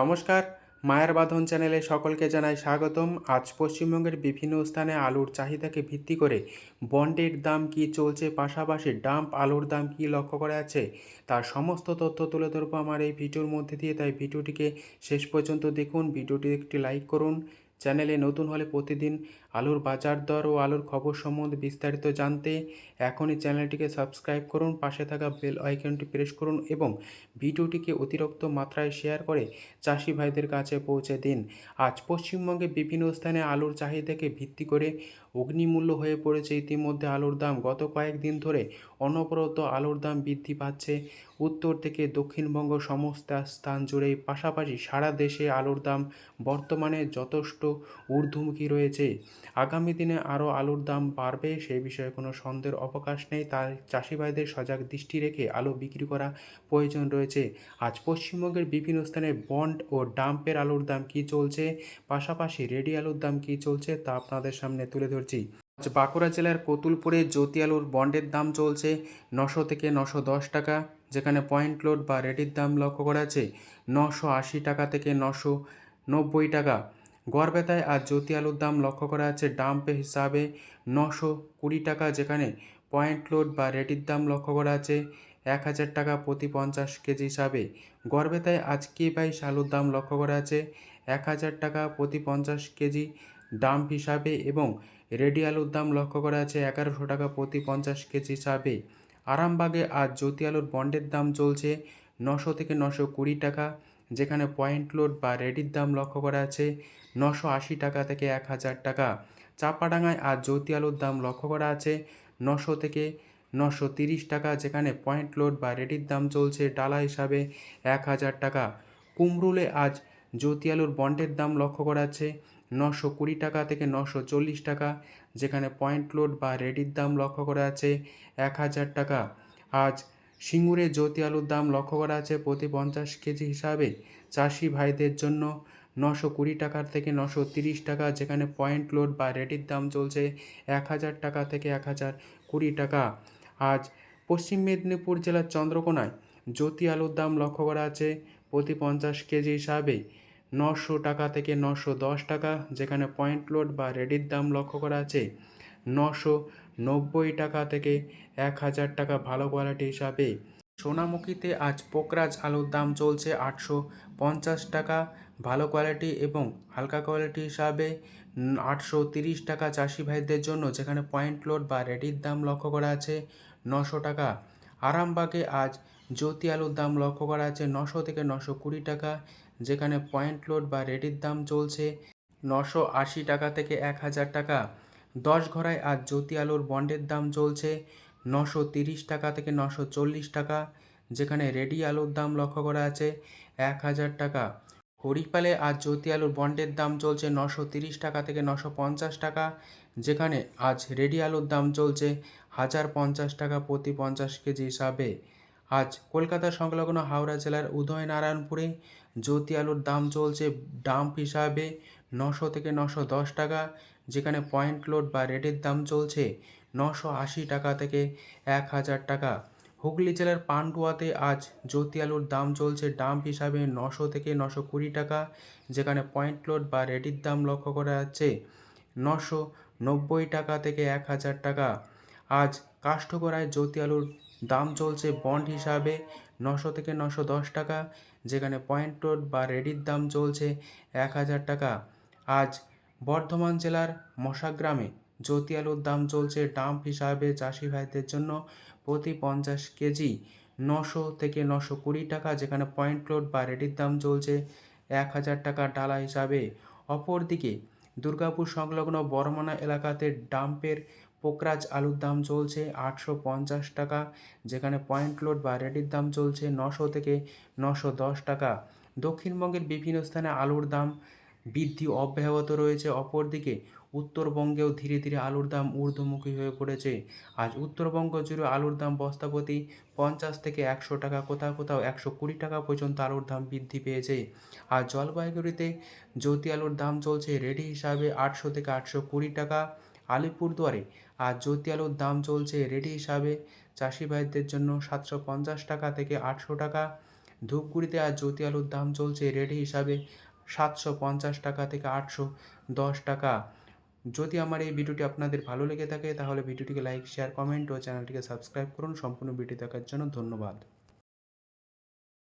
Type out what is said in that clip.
নমস্কার, মায়ের বাঁধন চ্যানেলে সকলকে জানাই স্বাগতম। আজ পশ্চিমবঙ্গের বিভিন্ন স্থানে আলুর চাহিদাকে ভিত্তি করে বন্ডের দাম কি চলছে, পাশাপাশি ডাম্প আলুর দাম কি লক্ষ্য করা আছে তার সমস্ত তথ্য তুলে ধরবো আমার এই ভিডিওর মধ্যে দিয়ে। তাই ভিডিওটিকে শেষ পর্যন্ত দেখুন ভিডিওটি একটি লাইক করুন চ্যানেলে নতুন হলে প্রতিদিন আলুর বাজার দর ও আলুর খবর সম্বন্ধে বিস্তারিত জানতে এখনই চ্যানেলটিকে সাবস্ক্রাইব করুন, পাশে থাকা বেল আইকনটি প্রেস করুন এবং ভিডিওটিকে অতিরিক্ত মাত্রায় শেয়ার করে চাষি ভাইদের কাছে পৌঁছে দিন। আজ পশ্চিমবঙ্গে বিভিন্ন স্থানে আলুর চাহিদাকে ভিত্তি করে অগ্নিমূল্য হয়ে পড়েছে ইতিমধ্যে আলুর দাম। গত কয়েকদিন ধরে অনবরত আলুর দাম বৃদ্ধি পাচ্ছে। উত্তর থেকে দক্ষিণবঙ্গ সমস্ত স্থান জুড়েই পাশাপাশি সারা দেশে আলুর দাম বর্তমানে যথেষ্ট ঊর্ধ্বমুখী রয়েছে। আগামী দিনে আরও আলুর দাম বাড়বে সেই বিষয়ে কোনো সন্দেহের অবকাশ নেই। তাই চাষি ভাইদের সজাগ দৃষ্টি রেখে আলু বিক্রি করা প্রয়োজন রয়েছে। আজ পশ্চিমবঙ্গের বিভিন্ন স্থানে বন্ড ও ডাম্পের আলুর দাম কী চলছে? পাশাপাশি রেডি আলুর দাম কী চলছে? তা আপনাদের সামনে তুলে ধরছি আজ বাঁকুড়া জেলার কতুলপুরে জ্যোতি আলুর বন্ডের দাম চলছে নশো থেকে নশো দশ টাকা, যেখানে পয়েন্ট লোড বা রেডির দাম লক্ষ্য করা আছে নশো আশি টাকা থেকে নশো নব্বই টাকা। গড়বেতায় আজ জ্যোতি আলুর দাম লক্ষ্য করা আছে ডাম্পে হিসাবে নশো কুড়ি টাকা, যেখানে পয়েন্ট লোড বা রেডির দাম লক্ষ্য করা আছে এক হাজার টাকা প্রতি পঞ্চাশ কেজি হিসাবে। গড়বেতায় আজ কে বাইশ আলুর দাম লক্ষ্য করা আছে এক হাজার টাকা প্রতি পঞ্চাশ কেজি ডাম্প হিসাবে এবং রেডি আলুর দাম লক্ষ্য করা আছে এগারোশো টাকা প্রতি পঞ্চাশ কেজি হিসাবে আরামবাগে আজ জ্যোতি আলুর বন্ডের দাম চলছে নশো থেকে নশো কুড়ি টাকা, যেখানে পয়েন্ট লোড বা রেডির দাম লক্ষ্য করা আছে নশো আশি টাকা থেকে এক হাজার টাকা। চাপাডাঙ্গায় আজ জ্যোতি আলুর দাম লক্ষ্য করা আছে নশো থেকে নশো তিরিশ টাকা, যেখানে পয়েন্ট লোড বা রেডির দাম চলছে ডালা হিসাবে এক হাজার টাকা। কুমরুলে আজ জ্যোতি আলুর বন্ডের দাম লক্ষ্য করা আছে নশো কুড়ি টাকা থেকে নশো চল্লিশ টাকা, যেখানে পয়েন্ট লোড বা রেডির দাম লক্ষ্য করা আছে এক হাজার টাকা। আজ সিঙ্গুরে জ্যোতি আলুর দাম লক্ষ্য করা আছে প্রতি পঞ্চাশ কেজি হিসাবে। চাষি ভাইদের জন্য নশো কুড়ি টাকার থেকে নশো তিরিশ টাকা, যেখানে পয়েন্ট লোড বা রেডির দাম চলছে এক হাজার টাকা থেকে এক হাজার কুড়ি টাকা। আজ পশ্চিম মেদিনীপুর জেলার চন্দ্রকোনায় জ্যোতি আলুর দাম লক্ষ্য করা আছে প্রতি পঞ্চাশ কেজি হিসাবে। নশো টাকা থেকে নশো দশ টাকা, যেখানে পয়েন্ট লোড বা রেডির দাম লক্ষ্য করা আছে, নশো নব্বই টাকা থেকে এক হাজার টাকা ভালো কোয়ালিটি হিসাবে। সোনামুখীতে আজ পোকরাজ আলুর দাম চলছে আটশো পঞ্চাশ টাকা, ভালো কোয়ালিটি এবং হালকা কোয়ালিটি হিসাবে আটশো তিরিশ টাকা চাষি ভাইদের জন্য, যেখানে পয়েন্ট লোড বা রেডির দাম লক্ষ্য করা আছে নশো টাকা। আরামবাগে আজ জ্যোতি আলুর দাম লক্ষ্য করা আছে নশো থেকে নশো কুড়ি টাকা যেখানে পয়েন্ট লোড বা রেডির দাম চলছে নশো আশি টাকা থেকে এক হাজার টাকা। দশ ঘরায় আজ জ্যোতি আলুর বন্ডের দাম চলছে নশো তিরিশ টাকা থেকে নশো চল্লিশ টাকা, যেখানে রেডি আলুর দাম লক্ষ্য করা আছে এক হাজার টাকা। হরিপালে আর জ্যোতি আলুর বন্ডের দাম চলছে নশো তিরিশ টাকা থেকে নশো পঞ্চাশ টাকা, যেখানে আজ রেডি আলুর দাম চলছে হাজার পঞ্চাশ টাকা প্রতি পঞ্চাশ কেজি হিসাবে। আজ কলকাতা সংলগ্ন হাওড়া জেলার উদয়নারায়ণপুরে জ্যোতি আলুর দাম চলছে ডাম্প হিসাবে নশো থেকে নশো দশ টাকা, যেখানে পয়েন্ট লোড বা রেটের দাম চলছে নশো আশি টাকা থেকে এক হাজার টাকা। হুগলি জেলার পান্ডুয়াতে আজ জ্যোতি আলুর দাম চলছে ডাম্প হিসাবে নশো থেকে নশো কুড়ি টাকা, যেখানে পয়েন্ট লোড বা রেডির দাম লক্ষ্য করা যাচ্ছে নশো নব্বই টাকা থেকে এক হাজার টাকা। আজ কাষ্ঠগড়ায় জ্যোতি আলুর দাম চলছে বন্ড হিসাবে নশো থেকে নশো দশ টাকা, যেখানে পয়েন্ট লোড বা রেডির দাম চলছে এক হাজার টাকা। আজ বর্ধমান জেলার মশাগ্রামে জ্যোতি আলুর দাম চলছে ডাম্প হিসাবে চাষি ভাইদের জন্য প্রতি পঞ্চাশ কেজি নশো থেকে নশো কুড়ি টাকা, যেখানে পয়েন্ট লোড বা রেডির দাম চলছে এক হাজার টাকা ডালা হিসাবে। অপরদিকে দুর্গাপুর সংলগ্ন বর্মনা এলাকাতে ডাম্পের পোকরাজ আলুর দাম চলছে আটশো পঞ্চাশ টাকা, যেখানে পয়েন্ট লোড বা রেডির দাম চলছে নশো থেকে নশো দশ টাকা। দক্ষিণবঙ্গের বিভিন্ন স্থানে আলুর দাম বৃদ্ধি অব্যাহত রয়েছে। অপরদিকে, উত্তরবঙ্গেও ধীরে ধীরে আলুর দাম ঊর্ধ্বমুখী হয়ে পড়েছে। আজ উত্তরবঙ্গ জুড়ে আলুর দাম বস্তাপ্রতি পঞ্চাশ থেকে একশো টাকা, কোথাও কোথাও একশো কুড়ি টাকা পর্যন্ত আলুর দাম বৃদ্ধি পেয়েছে। আর জলপাইগুড়িতে জ্যোতি আলুর দাম চলছে রেডি হিসাবে আটশো থেকে আটশো কুড়ি টাকা আলিপুরদুয়ারে। আর জ্যোতি আলুর দাম চলছে রেডি হিসাবে। চাষি ভাইদের জন্য সাতশো পঞ্চাশ টাকা থেকে আটশো টাকা। ধূপগুড়িতে আজ জ্যোতি আলুর দাম চলছে রেডি হিসাবে সাতশো পঞ্চাশ টাকা থেকে আটশো দশ টাকা। যদি আমার এই ভিডিওটি আপনাদের ভালো লেগে থাকে, তাহলে ভিডিওটিকে লাইক, শেয়ার, কমেন্ট ও চ্যানেলটিকে সাবস্ক্রাইব করুন। সম্পূর্ণ ভিডিও দেখার জন্য ধন্যবাদ।